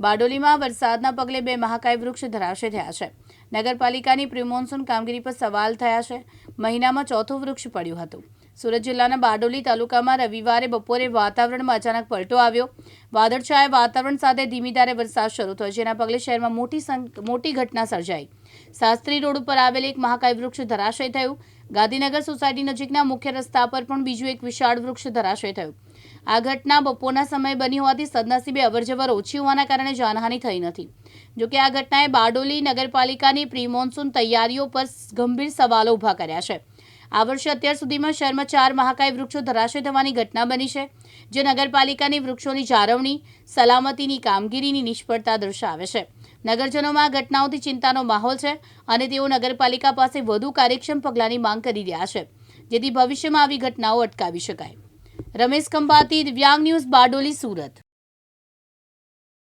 બારડોલીમાં વરસાદના પગલે બે મહાકાય વૃક્ષ ધરાશય થયા છે. નગરપાલિકાની પ્રિમોન્સૂન કામગીરી પર સવાલ થયા છે. મહિનામાં ચોથું વૃક્ષ પડ્યું હતું. સુરત જિલ્લાના બારડોલી તાલુકામાં રવિવારે બપોરે વાતાવરણમાં અચાનક પલટો આવ્યો. વાદળછાયા વાતાવરણ સાથે ધીમી ધારે વરસાદ શરૂ થયો, જેના પગલે શહેરમાં મોટી મોટી ઘટના સર્જાઈ. શાસ્ત્રી રોડ ઉપર આવેલ એક મહાકાય વૃક્ષ ધરાશય થયું. ગાંધીનગર સોસાયટી નજીકના મુખ્ય રસ્તા પર પણ બીજું એક વિશાળ વૃક્ષ ધરાશય થયું. આ ઘટના બપોરના સમયે બની હોવાથી સદનસીબે અવરજવર ઓછી હોવાના કારણે જાનહાનિ થઈ નથી. જોકે આ ઘટનાએ બારડોલી નગરપાલિકાની પ્રી મોન્સૂન તૈયારીઓ પર ગંભીર સવાલો ઊભા કર્યા છે. આ વર્ષે અત્યાર સુધીમાં શહેરમાં ચાર મહાકાય વૃક્ષો ધરાશય થવાની ઘટના બની છે, જે નગરપાલિકાની વૃક્ષોની જાળવણી, સલામતીની કામગીરીની નિષ્ફળતા દર્શાવે છે. નગરજનોમાં આ ઘટનાઓથી ચિંતાનો માહોલ છે અને તેઓ નગરપાલિકા પાસે વધુ કાર્યક્ષમ પગલાંની માંગ કરી રહ્યા છે, જેથી ભવિષ્યમાં આવી ઘટનાઓ અટકાવી શકાય. રમેશ કંપાતી દિવ્યાંગ ન્યૂઝ બારડોલી સુરત.